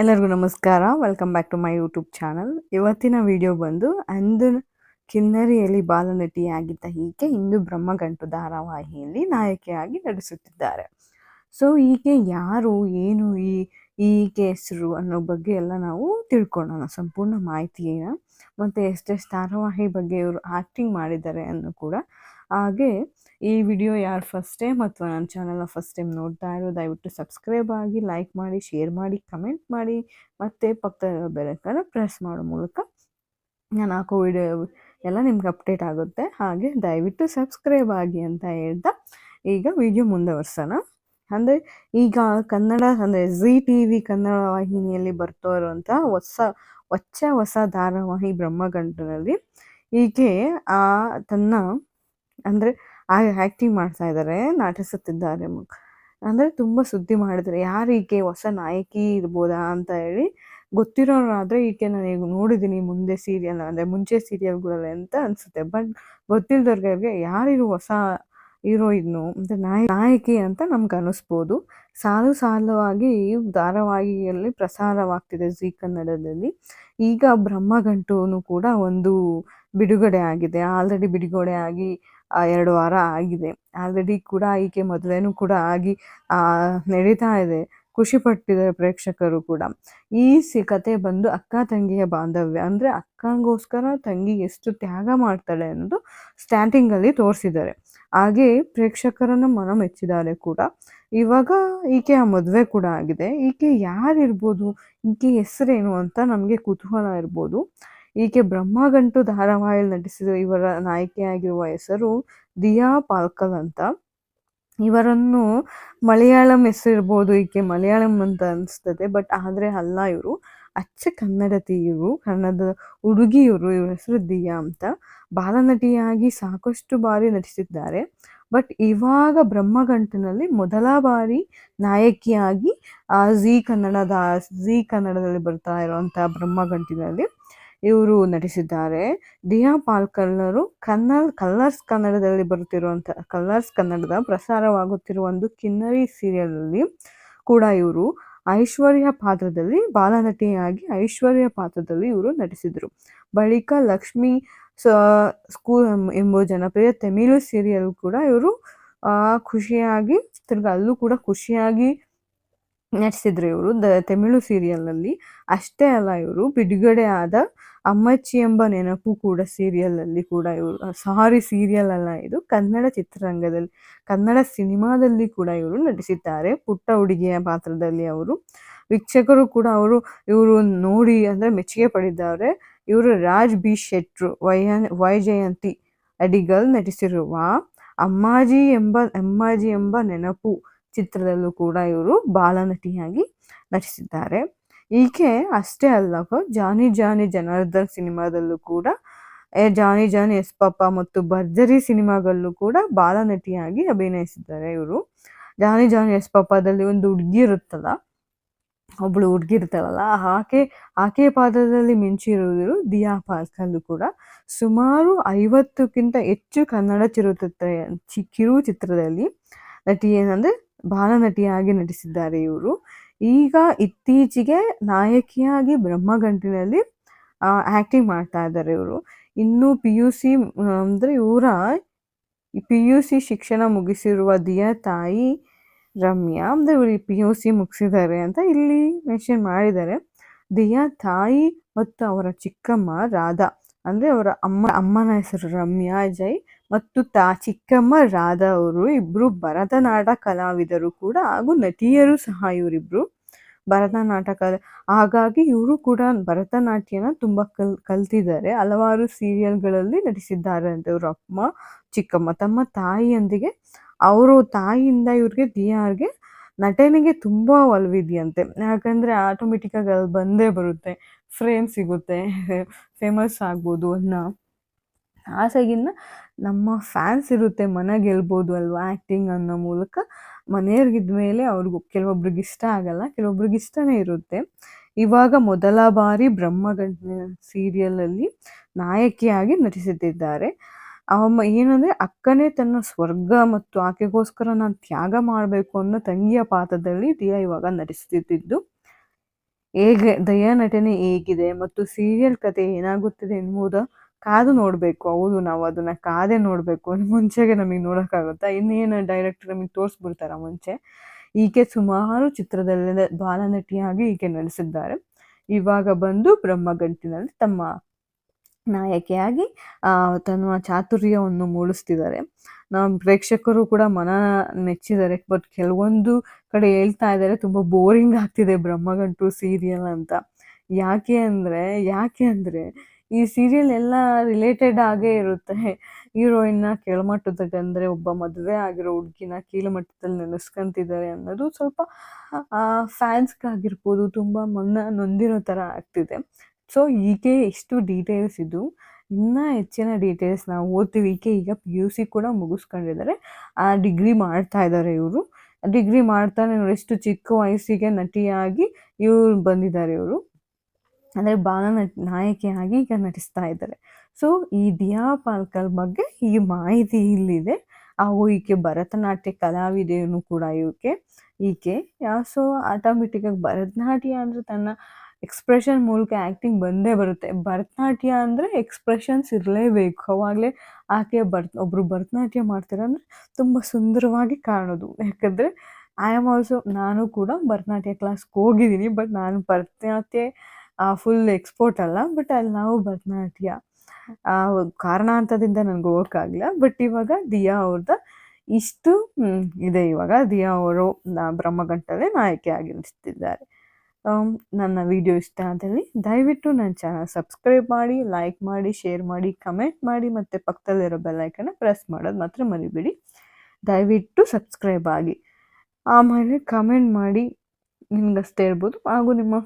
ಎಲ್ಲರಿಗೂ ನಮಸ್ಕಾರ. Welcome back to my YouTube channel ಇವತ್ತಿನ ವಿಡಿಯೋ ಬಂದು ಅಂದು ಕಿನ್ನರಿಯಲ್ಲಿ ಬಾಲನಟಿಯಾಗಿದ್ದ ಈಕೆ ಇಂದು ಬ್ರಹ್ಮಗಂಟು ಧಾರಾವಾಹಿಯಲ್ಲಿ ನಾಯಕಿಯಾಗಿ ನಟಿಸುತ್ತಿದ್ದಾರೆ. ಸೊ ಈಕೆ ಯಾರು, ಏನು, ಈ ಈಕೆ ಹೆಸರು ಅನ್ನೋ ಬಗ್ಗೆ ಎಲ್ಲ ನಾವು ತಿಳ್ಕೊಳ್ಳೋಣ. ಸಂಪೂರ್ಣ ಮಾಹಿತಿಯನ್ನು ಮತ್ತು ಎಷ್ಟೆಷ್ಟು ಧಾರಾವಾಹಿ ಬಗ್ಗೆ ಇವರು ಆ್ಯಕ್ಟಿಂಗ್ ಮಾಡಿದ್ದಾರೆ ಅನ್ನೋ ಕೂಡ ಹಾಗೆ ಈ ವಿಡಿಯೋ ಯಾರು ಫಸ್ಟ್ ಟೈಮ್ ಅಥವಾ ನನ್ನ ಚಾನಲ್ನ ಫಸ್ಟ್ ಟೈಮ್ ನೋಡ್ತಾ ಇರೋ, ದಯವಿಟ್ಟು ಸಬ್ಸ್ಕ್ರೈಬ್ ಆಗಿ ಲೈಕ್ ಮಾಡಿ ಶೇರ್ ಮಾಡಿ ಕಮೆಂಟ್ ಮಾಡಿ, ಮತ್ತು ಪಕ್ಕದ ಬೆಳಕನ್ನು ಪ್ರೆಸ್ ಮಾಡೋ ಮೂಲಕ ನಾನು ಹಾಕೋ ವಿಡಿಯೋ ಎಲ್ಲ ನಿಮ್ಗೆ ಅಪ್ಡೇಟ್ ಆಗುತ್ತೆ. ಹಾಗೆ ದಯವಿಟ್ಟು ಸಬ್ಸ್ಕ್ರೈಬ್ ಆಗಿ ಅಂತ ಹೇಳ್ತಾ ಈಗ ವಿಡಿಯೋ ಮುಂದುವರ್ಸೋಣ. ಅಂದರೆ ಈಗ ಕನ್ನಡ, ಅಂದರೆ ಝೀ ಟಿ ವಿ ಕನ್ನಡ ವಾಹಿನಿಯಲ್ಲಿ ಬರ್ತಾ ಇರುವಂಥ ಹೊಸ, ಹೊಚ್ಚ ಹೊಸ ಧಾರಾವಾಹಿ ಬ್ರಹ್ಮಗಂಟನಲ್ಲಿ ಈಕೆ ಆ ತನ್ನ, ಅಂದರೆ ಆ್ಯಕ್ಟಿಂಗ್ ಮಾಡ್ತಾ ಇದ್ದಾರೆ ನಟಿಸುತ್ತಿದ್ದಾರೆ ಅಂದರೆ ತುಂಬ ಸುದ್ದಿ ಮಾಡಿದ್ದಾರೆ. ಯಾರು ಈಕೆ ಹೊಸ ನಾಯಕಿ ಇರ್ಬೋದಾ ಅಂತ ಹೇಳಿ ಗೊತ್ತಿರೋರಾದರೆ ಈಕೆ ನಾನು ಈಗ ನೋಡಿದ್ದೀನಿ ಮುಂದೆ ಸೀರಿಯಲ್ ಅಂದರೆ ಮುಂಚೆ ಸೀರಿಯಲ್ಗಳಲ್ಲಿ ಅಂತ ಅನಿಸುತ್ತೆ. ಬಟ್ ಗೊತ್ತಿಲ್ಲದವ್ರಿಗೆ ಯಾರಿರು ಹೊಸ ಹೀರೋಯಿನ್ನು, ಅಂದರೆ ನಾಯ ನಾಯಕಿ ಅಂತ ನಮ್ಗೆ ಅನ್ನಿಸ್ಬೋದು. ಸಾಲು ಸಾಲುವಾಗಿ, ಧಾರಾವಾಹಿಯಲ್ಲಿ ಪ್ರಸಾರವಾಗ್ತಿದೆ ಜೀ ಕನ್ನಡದಲ್ಲಿ. ಈಗ ಬ್ರಹ್ಮಗಂಟು ಕೂಡ ಒಂದು ಬಿಡುಗಡೆ ಆಗಿದೆ. ಆಲ್ರೆಡಿ ಬಿಡುಗಡೆ ಆಗಿ ಎರಡು ವಾರ ಆಗಿದೆ. ಆಲ್ರೆಡಿ ಕೂಡ ಈಕೆ ಮದುವೆನೂ ಕೂಡ ಆಗಿ ನಡೀತಾ ಇದೆ. ಖುಷಿ ಪಟ್ಟಿದ್ದಾರೆ ಪ್ರೇಕ್ಷಕರು ಕೂಡ. ಈ ಸಿ, ಕತೆ ಬಂದು ಅಕ್ಕ ತಂಗಿಯ ಬಾಂಧವ್ಯ. ಅಂದರೆ ಅಕ್ಕಂಗೋಸ್ಕರ ತಂಗಿ ಎಷ್ಟು ತ್ಯಾಗ ಮಾಡ್ತಾಳೆ ಅನ್ನೋದು ಸ್ಟಾರ್ಟಿಂಗಲ್ಲಿ ತೋರಿಸಿದ್ದಾರೆ. ಹಾಗೆ ಪ್ರೇಕ್ಷಕರನ್ನ ಮನ ಮೆಚ್ಚಿದ್ದಾರೆ ಕೂಡ. ಇವಾಗ ಈಕೆಯ ಮದುವೆ ಕೂಡ ಆಗಿದೆ. ಈಕೆ ಯಾರಿರ್ಬೋದು? ಈಕೆ ಹೆಸರೇನು ಅಂತ ನಮಗೆ ಕುತೂಹಲ ಇರ್ಬೋದು. ಈಕೆ ಬ್ರಹ್ಮಗಂಟು ಧಾರಾವಾಹಿಯಲ್ಲಿ ನಟಿಸಿದ ಇವರ ನಾಯಕಿಯಾಗಿರುವ ಹೆಸರು ದಿಯಾ ಪಾಲ್ಕಲ್ ಅಂತ. ಇವರನ್ನು ಮಲಯಾಳಂ ಹೆಸರಿರ್ಬೋದು. ಈಕೆ ಮಲಯಾಳಂ ಅಂತ ಅನಿಸ್ತದೆ, ಬಟ್ ಆದರೆ ಅಲ್ಲ ಇವರು. ಅಚ್ಚ ಕನ್ನಡತಿಯರು ಕನ್ನಡದ ಹುಡುಗಿಯರು ಇವರ ಹೆಸರು ದಿಯಾ ಅಂತ ಬಾಲನಟಿಯಾಗಿ ಸಾಕಷ್ಟು ಬಾರಿ ನಟಿಸಿದ್ದಾರೆ. ಬಟ್ ಇವಾಗ ಬ್ರಹ್ಮಗಂಟಿನಲ್ಲಿ ಮೊದಲ ಬಾರಿ ನಾಯಕಿಯಾಗಿ ಝೀ ಕನ್ನಡದ ಝೀ ಕನ್ನಡದಲ್ಲಿ ಬರ್ತಾ ಇರುವಂಥ ಬ್ರಹ್ಮಗಂಟಿನಲ್ಲಿ ಇವರು ನಟಿಸಿದ್ದಾರೆ. ದಿಯಾ ಪಾಲ್ಕರ್ನರು ಕನ್ನಡ ಕಲ್ಲರ್ಸ್ ಕನ್ನಡದಲ್ಲಿ ಬರುತ್ತಿರುವಂಥ ಕಲ್ಲರ್ಸ್ ಕನ್ನಡದ ಪ್ರಸಾರವಾಗುತ್ತಿರುವ ಒಂದು ಕಿನ್ನರಿ ಸೀರಿಯಲಲ್ಲಿ ಕೂಡ ಇವರು ಐಶ್ವರ್ಯ ಪಾತ್ರದಲ್ಲಿ ಬಾಲನಟಿಯಾಗಿ ಐಶ್ವರ್ಯ ಪಾತ್ರದಲ್ಲಿ ಇವರು ನಟಿಸಿದರು. ಬಳಿಕ ಲಕ್ಷ್ಮಿ ಸ್ಕೂಲ್ ಎಂಬ ಜನಪ್ರಿಯ ತಮಿಳು ಸೀರಿಯಲ್ ಕೂಡ ಇವರು ಖುಷಿಯಾಗಿ, ತಿರ್ಗಿ ಅಲ್ಲೂ ಕೂಡ ಖುಷಿಯಾಗಿ ನಟಿಸಿದ್ರು ಇವರು. ದ ತಮಿಳು ಸೀರಿಯಲ್ನಲ್ಲಿ ಅಷ್ಟೇ ಅಲ್ಲ ಇವರು. ಬಿಡುಗಡೆ ಆದ ಅಮ್ಮಚ್ಚಿ ಎಂಬ ನೆನಪು ಕೂಡ ಸೀರಿಯಲಲ್ಲಿ ಕೂಡ ಇವರು. ಸಾರಿ ಸೀರಿಯಲ್ ಅಲ್ಲ ಇದು. ಕನ್ನಡ ಚಿತ್ರರಂಗದಲ್ಲಿ, ಕನ್ನಡ ಸಿನಿಮಾದಲ್ಲಿ ಕೂಡ ಇವರು ನಟಿಸಿದ್ದಾರೆ. ಪುಟ್ಟ ಹುಡುಗಿಯ ಪಾತ್ರದಲ್ಲಿ ಅವರು. ವೀಕ್ಷಕರು ಕೂಡ ಅವರು ಇವರು ನೋಡಿ ಅಂದರೆ ಮೆಚ್ಚುಗೆ ಪಡೆದಿದ್ದಾರೆ ಇವರು ರಾಜ್ ಬಿ. ಶೆಟ್ರು ವಯ ವೈಜಯಂತಿ ಅಡಿಗಲ್ ನಟಿಸಿರುವ ಅಮ್ಮಾಜಿ ಎಂಬ ಅಮ್ಮಾಜಿ ಎಂಬ ನೆನಪು ಚಿತ್ರದಲ್ಲೂ ಕೂಡ ಇವರು ಬಾಲನಟಿಯಾಗಿ ನಟಿಸಿದ್ದಾರೆ. ಈಕೆ ಅಷ್ಟೇ ಅಲ್ಲ ಜಾನಿ ಜಾನಿ ಜನಾರ್ದನ್ ಸಿನಿಮಾದಲ್ಲೂ ಕೂಡ ಜಾನಿ ಜಾನಿ ಎಸ್ ಪಾಪ ಮತ್ತು ಭರ್ಜರಿ ಸಿನಿಮಾಗಳಲ್ಲೂ ಕೂಡ ಬಾಲನಟಿಯಾಗಿ ಅಭಿನಯಿಸಿದ್ದಾರೆ ಇವರು. ಜಾನಿ ಜಾನಿ ಎಸ್ ಪಾಪದಲ್ಲಿ ಒಂದು ಹುಡುಗಿ ಇರುತ್ತಲ್ಲ ಒಬ್ಬಳು ಹುಡುಗಿ ಇರ್ತಾಳಲ್ಲ ಆಕೆ ಆಕೆ ಪಾತ್ರದಲ್ಲಿ ಮಿಂಚಿರುವುದು ದಿಯಾ ಪಾಲ್ಕಲ್ಲು ಕೂಡ. ಸುಮಾರು ಐವತ್ತಕ್ಕಿಂತ ಹೆಚ್ಚು ಕನ್ನಡ ಚಿರುಚಿತ್ರ ಕಿರು ಚಿತ್ರದಲ್ಲಿ ನಟಿ ಏನಂದರೆ ಬಾಲನಟಿಯಾಗಿ ನಟಿಸಿದ್ದಾರೆ ಇವರು. ಈಗ ಇತ್ತೀಚೆಗೆ ನಾಯಕಿಯಾಗಿ ಬ್ರಹ್ಮಗಂಟಿನಲ್ಲಿ ಆ್ಯಕ್ಟಿಂಗ್ ಮಾಡ್ತಾ ಇದ್ದಾರೆ ಇವರು. ಇನ್ನು ಪಿ ಯು ಸಿ ಅಂದರೆ ಇವರ ಪಿ ಯು ಸಿ ಶಿಕ್ಷಣ ಮುಗಿಸಿರುವ ದಿಯಾ ತಾಯಿ ರಮ್ಯಾ, ಅಂದರೆ ಇವರು ಪಿ ಯು ಸಿ ಮುಗಿಸಿದ್ದಾರೆ ಅಂತ ಇಲ್ಲಿ ಮೆನ್ಷನ್ ಮಾಡಿದ್ದಾರೆ. ದಿಯಾ ತಾಯಿ ಮತ್ತು ಅವರ ಚಿಕ್ಕಮ್ಮ ರಾಧಾ, ಅಂದರೆ ಅವರ ಅಮ್ಮ, ಅಮ್ಮನ ಹೆಸರು ರಮ್ಯಾ, ಜೈ. ಮತ್ತು ತಾ ಚಿಕ್ಕಮ್ಮ ರಾಧಾ ಅವರು ಇಬ್ಬರು ಭರತನಾಟ್ಯ ಕಲಾವಿದರು ಕೂಡ ಹಾಗೂ ನಟಿಯರು ಸಹ ಇವರಿಬ್ಬರು ಭರತನಾಟ್ಯ ಹಾಗಾಗಿ ಇವರು ಕೂಡ ಭರತನಾಟ್ಯನ ತುಂಬ ಕಲ್, ಕಲ್ತಿದ್ದಾರೆ. ಹಲವಾರು ಸೀರಿಯಲ್ಗಳಲ್ಲಿ ನಟಿಸಿದ್ದಾರೆ ಅಂತ ಇವರು ಅಮ್ಮ, ಚಿಕ್ಕಮ್ಮ. ತಮ್ಮ ತಾಯಿಯೊಂದಿಗೆ, ಅವರು ತಾಯಿಯಿಂದ ಇವ್ರಿಗೆ ದಿಯಾರ್ಗೆ ನಟನೆಗೆ ತುಂಬ ಒಲವಿದೆಯಂತೆ. ಯಾಕಂದರೆ ಆಟೋಮೆಟಿಕ್ಕಾಗಿ ಅಲ್ಲಿ ಬಂದೇ ಬರುತ್ತೆ. ಫ್ರೇಮ್ ಸಿಗುತ್ತೆ. ಫೇಮಸ್ ಆಗ್ಬೋದು ಅನ್ನೋ. ಆಸೆಗಿನ್ನ ನಮ್ಮ ಫ್ಯಾನ್ಸ್ ಇರುತ್ತೆ ಮನ ಗೆಲ್ಬೋದು ಅಲ್ವಾ ಆ್ಯಕ್ಟಿಂಗ್ ಅನ್ನೋ ಮೂಲಕ. ಮನೆಯವ್ರಿಗಿದ ಮೇಲೆ ಅವ್ರಿಗೂ, ಕೆಲವೊಬ್ರಿಗೆ ಇಷ್ಟ ಆಗಲ್ಲ, ಕೆಲವೊಬ್ರಿಗೆ ಇಷ್ಟನೇ ಇರುತ್ತೆ. ಇವಾಗ ಮೊದಲ ಬಾರಿ ಬ್ರಹ್ಮಗಂಟ ಸೀರಿಯಲಲ್ಲಿ ನಾಯಕಿಯಾಗಿ ನಟಿಸುತ್ತಿದ್ದಾರೆ ಅಮ್ಮ ಏನಂದರೆ, ಅಕ್ಕನೇ ತನ್ನ ಸ್ವರ್ಗ ಮತ್ತು ಆಕೆಗೋಸ್ಕರ ನಾನು ತ್ಯಾಗ ಮಾಡಬೇಕು ಅನ್ನೋ ತಂಗಿಯ ಪಾತ್ರದಲ್ಲಿ ದಿಯಾ ಇವಾಗ ನಟಿಸುತ್ತಿದ್ದು ಹೇಗೆ, ದಯಾ ನಟನೆ ಹೇಗಿದೆ ಮತ್ತು ಸೀರಿಯಲ್ ಕತೆ ಏನಾಗುತ್ತಿದೆ ಎನ್ನುವುದ ಕಾದು ನೋಡಬೇಕು. ಹೌದು, ನಾವು ಅದನ್ನ ಕಾದೇ ನೋಡಬೇಕು. ಮುಂಚೆಗೆ ನಮಗೆ ನೋಡೋಕ್ಕಾಗುತ್ತಾ? ಇನ್ನೇನು ಡೈರೆಕ್ಟರ್ ನಮಗೆ ತೋರಿಸ್ಬಿಡ್ತಾರ ಮುಂಚೆ? ಈಕೆ ಸುಮಾರು ಚಿತ್ರದಲ್ಲಿ ಬಾಲನಟಿಯಾಗಿ ಈಕೆ ನಡೆಸಿದ್ದಾರೆ ಇವಾಗ ಬಂದು ಬ್ರಹ್ಮಗಂಟಿನಲ್ಲಿ ತಮ್ಮ ನಾಯಕಿಯಾಗಿ ತನ್ನ ಚಾತುರ್ಯವನ್ನು ಮೂಡಿಸ್ತಿದ್ದಾರೆ. ನಮ್ಮ ಪ್ರೇಕ್ಷಕರು ಕೂಡ ಮನ ನೆಚ್ಚಿದ್ದಾರೆ. ಬಟ್ ಕೆಲವೊಂದು ಕಡೆ ಹೇಳ್ತಾ ಇದ್ದಾರೆ, ತುಂಬ ಬೋರಿಂಗ್ ಆಗ್ತಿದೆ ಬ್ರಹ್ಮಗಂಟು ಸೀರಿಯಲ್ ಅಂತ. ಯಾಕೆ ಅಂದರೆ ಯಾಕೆ ಅಂದರೆ ಈ ಸೀರಿಯಲ್ ಎಲ್ಲ ರಿಲೇಟೆಡ್ ಆಗೇ ಇರುತ್ತೆ. ಹೀರೋಯಿನ್ನ ಕೆಳಮಟ್ಟದಾಗ ಅಂದರೆ ಒಬ್ಬ ಮದುವೆ ಆಗಿರೋ ಹುಡುಗಿನ ಕೀಳುಮಟ್ಟದಲ್ಲಿ ನೆನೆಸ್ಕೊಂತಿದ್ದಾರೆ ಅನ್ನೋದು ಸ್ವಲ್ಪ ಫ್ಯಾನ್ಸ್ಗಾಗಿರ್ಬೋದು ತುಂಬ ಮನ ನೊಂದಿರೋ ಥರ ಆಗ್ತಿದೆ. ಸೊ ಹೀಗೆ ಎಷ್ಟು ಡೀಟೇಲ್ಸ್ ಇದು. ಇನ್ನೂ ಹೆಚ್ಚಿನ ಡೀಟೇಲ್ಸ್ ನಾವು ಓದ್ತೀವಿ. ಈಕೆ ಈಗ ಪಿ ಯು ಸಿ ಕೂಡ ಮುಗಿಸ್ಕೊಂಡಿದ್ದಾರೆ ಆ ಡಿಗ್ರಿ ಮಾಡ್ತಾ ಇದ್ದಾರೆ ಇವರು. ಡಿಗ್ರಿ ಮಾಡ್ತಾನೆ ನೋಡಿ ಎಷ್ಟು ಚಿಕ್ಕ ವಯಸ್ಸಿಗೆ ನಟಿಯಾಗಿ ಇವರು ಬಂದಿದ್ದಾರೆ ಇವರು. ಅಂದರೆ ಬಾಲ ನಾಯಕಿಯಾಗಿ ಈಗ ನಟಿಸ್ತಾ ಇದ್ದಾರೆ. ಸೊ ಈ ದಿಯಾ ಪಾಲ್ಕರ್ ಬಗ್ಗೆ ಈ ಮಾಹಿತಿ ಇಲ್ಲಿದೆ. ಹಾಗೂ ಈಕೆ ಭರತನಾಟ್ಯ ಕಲಾವಿದೆಯನ್ನು ಕೂಡ ಈಕೆ. ಈಕೆ ಸೊ ಆಟೋಮೆಟಿಕ್ಕಾಗಿ ಭರತನಾಟ್ಯ ಅಂದರೆ ತನ್ನ ಎಕ್ಸ್ಪ್ರೆಷನ್ ಮೂಲಕ ಆ್ಯಕ್ಟಿಂಗ್ ಬಂದೇ ಬರುತ್ತೆ. ಭರತನಾಟ್ಯ ಅಂದರೆ ಎಕ್ಸ್ಪ್ರೆಷನ್ಸ್ ಇರಲೇಬೇಕು. ಅವಾಗಲೇ ಆಕೆ ಭರತ್ ಒಬ್ಬರು ಭರತನಾಟ್ಯ ಮಾಡ್ತಾರೆ ತುಂಬ ಸುಂದರವಾಗಿ ಕಾಣೋದು. ಯಾಕಂದರೆ ಐ ಆಮ್ ಆಲ್ಸೋ ನಾನು ಕೂಡ ಭರತನಾಟ್ಯ ಕ್ಲಾಸ್ಗೆ ಹೋಗಿದ್ದೀನಿ ಬಟ್ ನಾನು ಭರತನಾಟ್ಯ ಫುಲ್ ಎಕ್ಸ್ಪೋರ್ಟ್ ಅಲ್ಲ ಬಟ್ ಅಲ್ಲಿ ನಾವು ಭರತನಾಟ್ಯ ಆ, ಕಾರಣಾಂತರದಿಂದ ನನಗೆ ಹೋಗೋಕ್ಕಾಗಲಿಲ್ಲ ಬಟ್ ಇವಾಗ ದಿಯಾ ಅವ್ರದ್ದು ಇಷ್ಟು ಇದೆ ಇವಾಗ. ದಿಯಾ ಅವರು ಬ್ರಹ್ಮಗಂಟಲೆ ನಾಯಕಿ ಆಗಿರಿಸ್ತಿದ್ದಾರೆ ನನ್ನ ವಿಡಿಯೋ ಇಷ್ಟ ಆದಲ್ಲಿ ದಯವಿಟ್ಟು ನನ್ನ ಚಾನಲ್ ಸಬ್ಸ್ಕ್ರೈಬ್ ಮಾಡಿ ಲೈಕ್ ಮಾಡಿ ಶೇರ್ ಮಾಡಿ ಕಮೆಂಟ್ ಮಾಡಿ ಮತ್ತು ಪಕ್ಕದಲ್ಲಿರೋ ಬೆಲ್ಲೈಕನ್ನ ಪ್ರೆಸ್ ಮಾಡೋದು ಮಾತ್ರ ಮರಿಬೇಡಿ. ದಯವಿಟ್ಟು ಸಬ್ಸ್ಕ್ರೈಬ್ ಆಗಿ. ಆಮೇಲೆ ಕಮೆಂಟ್ ಮಾಡಿ ನಿಮ್ಗಷ್ಟೇ ಇರ್ಬೋದು ಹಾಗೂ ನಿಮ್ಮ